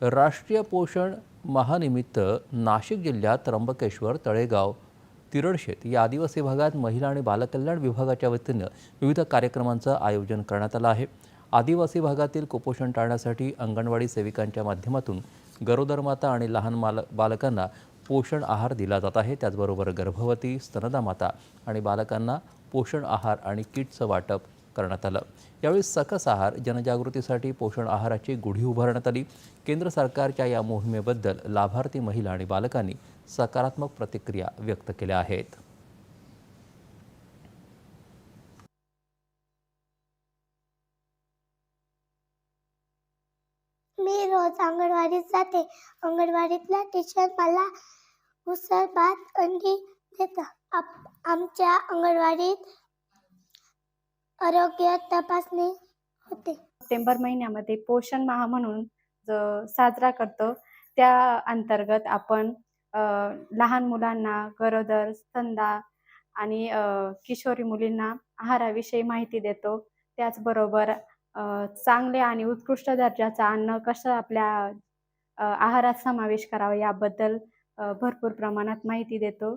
राष्ट्रीय पोषण महानिमित्त नाशिक जिल्ह्यात त्र्यंबकेश्वर तळेगाव तिरडशेत या आदिवासी भागात महिला आणि बालकल्याण विभागाच्या वतीनं विविध कार्यक्रमांचं आयोजन करण्यात आलं आहे. आदिवासी भागातील कुपोषण टाळण्यासाठी अंगणवाडी सेविकांच्या माध्यमातून गरोदर माता आणि लहान माल बालकांना पोषण आहार दिला जात आहे. त्याचबरोबर गर्भवती स्तनदा माता आणि बालकांना पोषण आहार आणि किटचं वाटप करण्यात आलं. यावेळी सकस आहार जनजागृतीसाठी पोषण आहाराची गुढी उभारण्यात आली. केंद्र सरकारच्या या मोहिमेबद्दल लाभार्थी महिला आणि बालकांनी सकारात्मक प्रतिक्रिया व्यक्त केल्या आहेत. मी रोज अंगणवाडीत जाते. अंगणवाडीतल्या टीचर मला उसळ भात अंडी देतात. आप आमच्या अंगणवाडीत आरोग्य तपासणी होते. सप्टेंबर महिन्यामध्ये पोषण माह म्हणून साजरा करतो त्या अंतर्गत आपण लहान मुलांना गरोदर स्तंदा आणि किशोरी मुलींना आहाराविषयी माहिती देतो. त्याचबरोबर चांगले आणि उत्कृष्ट दर्जाचं अन्न कसं आपल्या आहारात समावेश करावा याबद्दल भरपूर प्रमाणात माहिती देतो.